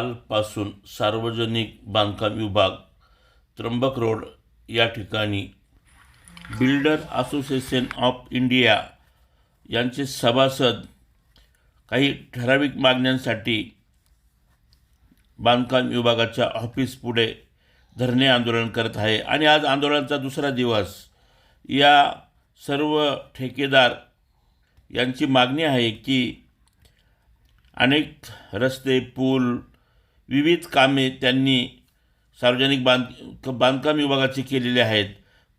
कालपासून सार्वजनिक बांधकाम विभाग त्र्यंबक रोड या ठिकाणी बिल्डर असोसिएशन ऑफ इंडिया यांचे सभासद काही ठराविक मागण्यांसाठी बांधकाम विभागाच्या ऑफिस पुढे धरणे आंदोलन करत आहे. आणि आज आंदोलनाचा दुसरा दिवस. या सर्व ठेकेदार यांची मागणी आहे की अनेक रस्ते पूल विविध कामे त्यांनी सार्वजनिक बांध बांधकाम विभागाची केलेले आहेत.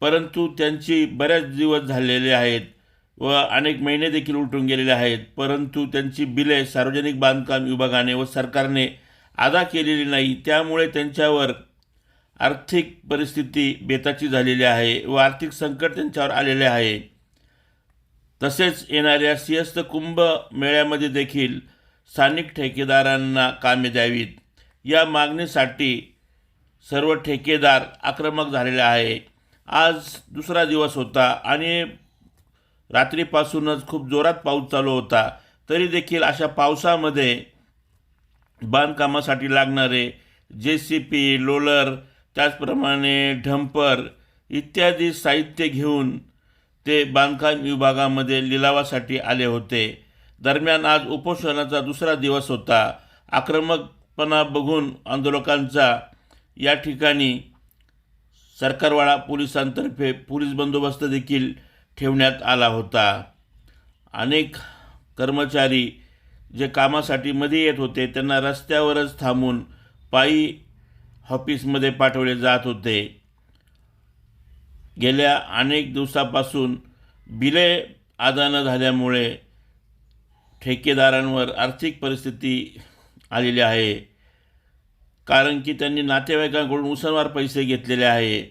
परंतु त्यांची बऱ्याच दिवस झालेले आहेत व अनेक महिने देखील उलटून गेलेले आहेत. परंतु त्यांची बिले सार्वजनिक बांधकाम विभागाने व सरकारने अदा केलेली नाही. त्यामुळे त्यांच्यावर आर्थिक परिस्थिती बेताची झालेली आहे व आर्थिक संकट त्यांच्यावर आलेले आहे. तसेच येणाऱ्या सिंहस्थ कुंभ मेळ्यामध्ये देखील स्थानिक ठेकेदारांना कामे द्यावीत. या मागणीसाठी सर्व ठेकेदार आक्रमक झालेले आहे. आज दुसरा दिवस होता आणि रात्रीपासूनच खूप जोरात पाऊस चालू होता. तरी देखील अशा पावसामध्ये बांधकामासाठी लागणारे जे सी पी लोलर त्याचप्रमाणे ढंपर इत्यादी साहित्य घेऊन ते बांधकाम विभागामध्ये लिलावासाठी आले होते. दरम्यान आज उपोषणाचा दुसरा दिवस होता. आक्रमक पणा बघून आंदोलकांचा या ठिकाणी सरकारवाडा पोलिसांतर्फे पोलीस बंदोबस्त देखील ठेवण्यात आला होता. अनेक कर्मचारी जे कामासाठी मध्ये येत होते त्यांना रस्त्यावरच थांबून पायी ऑफिसमध्ये पाठवले जात होते. गेल्या अनेक दिवसापासून बिले अदा न झाल्यामुळे ठेकेदारांवर आर्थिक परिस्थिती आलेली आहे. कारण की त्यांनी नातेवाईकांकडून उसनवार पैसे घेतलेले आहे.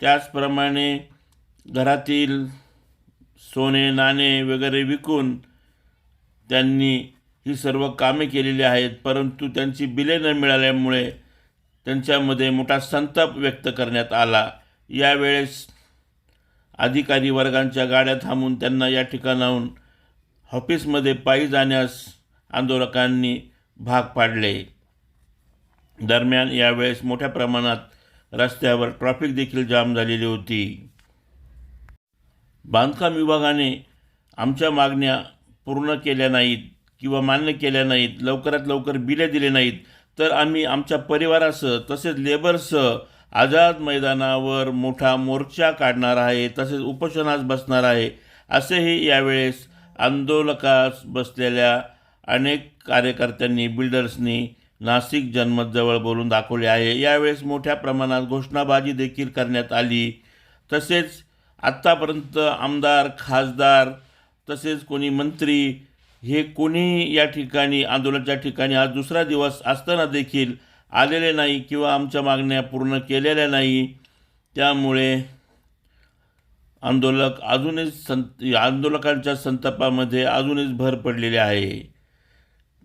त्याचप्रमाणे घरातील सोने नाणे वगैरे विकून त्यांनी ही सर्व कामे केलेली आहेत. परंतु त्यांची बिले न मिळाल्यामुळे त्यांच्यामध्ये मोठा संताप व्यक्त करण्यात आला. यावेळेस अधिकारी वर्गांच्या गाड्या थांबून त्यांना या ठिकाणाहून ऑफिसमध्ये पायी जाण्यास आंदोलकांनी भाग पाडले. दरम्यान यावेळेस मोठ्या प्रमाणात रस्त्यावर ट्रॅफिक देखील जाम झालेली होती. बांधकाम विभागाने आमच्या मागण्या पूर्ण केल्या नाहीत किंवा मान्य केल्या नाहीत लवकरात लवकर बिले दिले नाहीत तर आम्ही आमच्या परिवारासह तसेच लेबरसह आझाद मैदानावर मोठा मोर्चा काढणार आहे तसेच उपोषणास बसणार आहे असेही यावेळेस आंदोलकास बसलेल्या अनेक कार्यकर्त्यांनी बिल्डर्सनी नाशिक जनमतजवळ बोलून दाखवले आहे. यावेळेस मोठ्या प्रमाणात घोषणाबाजी देखील करण्यात आली. तसेच आत्तापर्यंत आमदार खासदार तसेच कोणी मंत्री हे कोणी या ठिकाणी आंदोलनाच्या ठिकाणी आज दुसरा दिवस असताना देखील आलेले नाही किंवा आमच्या मागण्या पूर्ण केलेल्या नाही. त्यामुळे आंदोलक अजूनच संत आंदोलकांच्या संतापामध्ये अजूनच भर पडलेली आहे.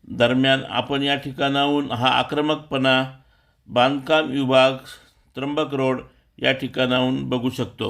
दरम्यान आपण या ठिकाणाहून हा आक्रमकपणा बांधकाम विभाग त्र्यंबक रोड या ठिकाणाहून बघू शकतो.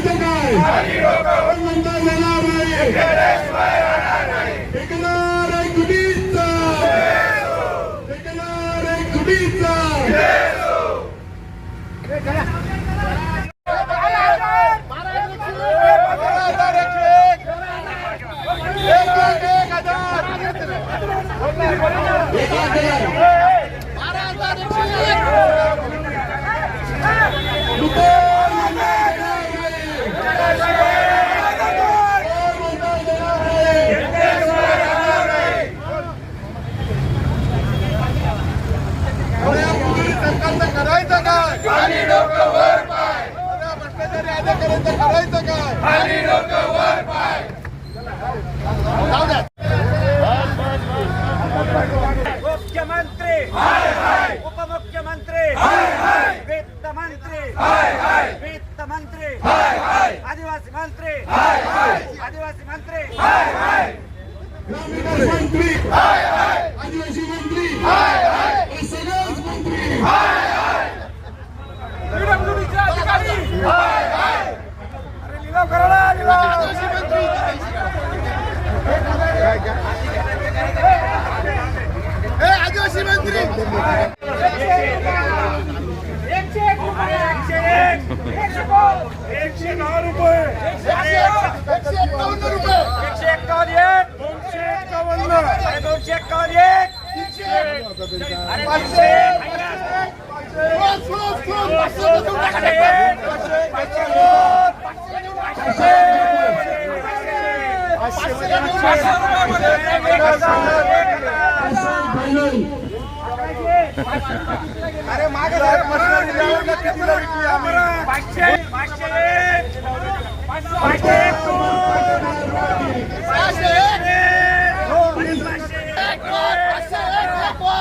करायचं काय कोण मंदार देणार नाही ठेकेदार एक एक सरकारनं करायचं काय खाली डोकं वर पाय भ्रष्टाचारी अधिकाऱ्यांचं करायचं काय खाली डोकं वर पाय जाऊ द्या मुख्यमंत्री उपमुख्यमंत्री वित्तमंत्री वित्तमंत्री आदिवासी मंत्री आदिवासी मंत्री ग्रामविकास मंत्री आदिवासी मंत्री हे मंत्री आदिवासी मंत्री एकशे एक रुपये. एकशे दोन. एकशे दहा रुपये एकशे एक्कावन्न रुपये एकशे एक्कावन्न एक दोनशे एक्कावन्न अरे दोनशे एक्कावन्न एक अरे पाचशे रोज, रोज, रोज पाचशे देऊन टाका. पाचशे एक पाचशे दोन पाचशे पाचशे रुपयामध्ये एक हजार एक हजार अरे मागे जरा पाचशे. पाचशे. पाचशे एक पाचशे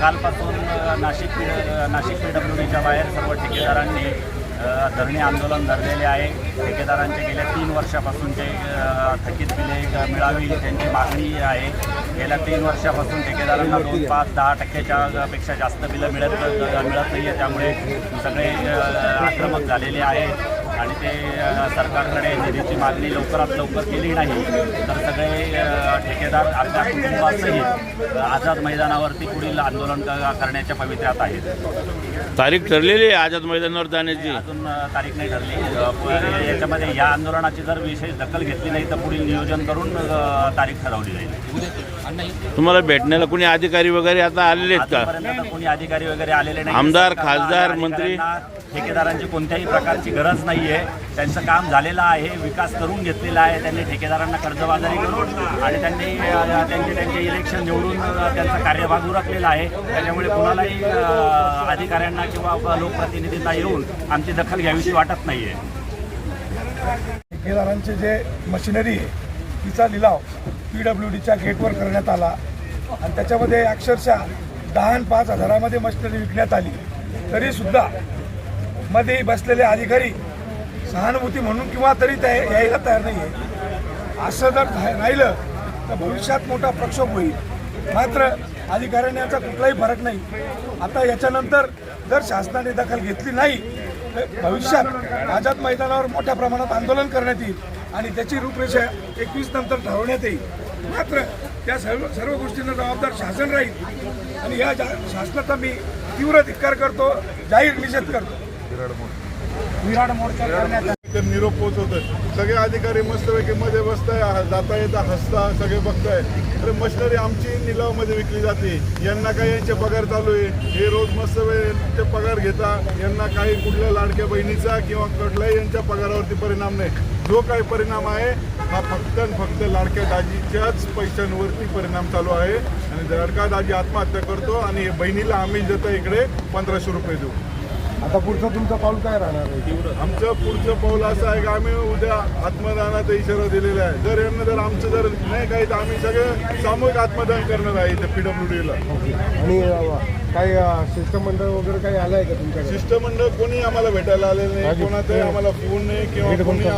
कालपासून Nashik P Nashik P W डीच्या बाहेर सर्व ठेकेदारांनी धरणे आंदोलन धरलेले आहे. ठेकेदारांचे गेल्या तीन वर्षापासून जे थकीत बिले मिळावी त्यांची मागणी आहे. गेल्या तीन वर्षापासून ठेकेदारांना दोन पाच दहा टक्क्याच्या पेक्षा जास्त बिलं मिळत मिळत नाही आहे त्यामुळे सगळे आक्रमक झालेले आहेत. आणि ते सरकारकडे निधीची मागणी लवकरात लवकर केली नाही तर सगळे ठेकेदार आपल्या कुटुंबासहित आझाद मैदानावरती पुढील आंदोलन क- करण्याच्या पवित्र्यात आहेत. तारीख ठरलेली आहे आझाद मैदानावर जाण्याची. अजून तारीख नाही ठरली. याच्यामध्ये या आंदोलनाची जर विशेष दखल घेतली नाही तर पुढील नियोजन करून तारीख ठरवली जाईल. तुम्हाला भेटण्याला कोणी अधिकारी वगैरे आता आलेले आहेत का? कोणी अधिकारी वगैरे आलेले नाही. आमदार, खासदार, मंत्री? ठेकेदारांची कोणत्याही प्रकारची गरज नाही आहे त्यांचं काम झालेलं आहे विकास करून घेतलेला आहे. त्यांनी ठेकेदारांना कर्जबाजारी करून आणि त्यांनी त्यांचे त्यांचे इलेक्शन निवडून त्यांचा कार्यभाग उरकलेला आहे. त्याच्यामुळे कोणालाही अधिकाऱ्यांना किंवा लोकप्रतिनिधींना येऊन आमची दखल घ्यावीशी वाटत नाही आहे ठेकेदारांचे जे मशिनरी आहे तिचा लिलाव पी डब्ल्यू डीच्या गेटवर करण्यात आला. आणि त्याच्यामध्ये अक्षरशः दहा आणि पाच हजारामध्ये मशिनरी विकण्यात आली. तरीसुद्धा मध्ये बसलेले अधिकारी सहानुभूती म्हणून किंवा तरी त्या यायला तयार नाही आहे असं जर धा- राहिलं तर भविष्यात मोठा प्रक्षोभ होईल. मात्र अधिकाऱ्यांनी याचा कुठलाही फरक नाही. आता याच्यानंतर जर शासनाने दखल घेतली नाही तर भविष्यात आझाद मैदानावर मोठ्या प्रमाणात आंदोलन करण्यात येईल आणि त्याची रूपरेषा एकवीस नंतर ठरवण्यात येईल. मात्र त्या सर्व सर्व गोष्टींना जबाबदार शासन राहील आणि या जा शासनाचा मी तीव्र धिक्कार करतो जाहीर निषेध करतो. मोर्चा. ते निरोप पोहोचवतोय. सगळे अधिकारी मस्तपैकी मध्ये बसताय जाता येता हसता सगळे बघताय. अरे मशिनरी आमची निलावमध्ये विकली जाते. यांना काही यांचे पगार चालू आहे? हे रोज मस्त ते पगार घेता यांना काही कुठल्या लाडक्या बहिणीचा किंवा कुठल्याही यांच्या पगारावरती परिणाम नाही. जो काही परिणाम आहे हा फक्त आणि फक्त लाडक्या दाजीच्याच पैशांवरती परिणाम चालू आहे. आणि लाडका दाजी आत्महत्या करतो आणि बहिणीला आम्ही देतो इकडे पंधराशे रुपये देऊ आता पुढचं तुमचं पाऊल काय राहणार आहे? आमचं पुढचं पाऊल असं आहे की आम्ही उद्या आत्मदानाचा इशारा दिलेला आहे. जर यांना जर आमचं जर नाही काही तर आम्ही सगळं सामूहिक आत्मदान करणार आहे इथे पी डब्ल्यू डीला आणि काही शिष्टमंडळ वगैरे काही आलं आहे का तुमच्याकडे? शिष्टमंडळ कोणी आम्हाला भेटायला आलेलं नाही कोणाचाही आम्हाला फोन नाही किंवा कोणी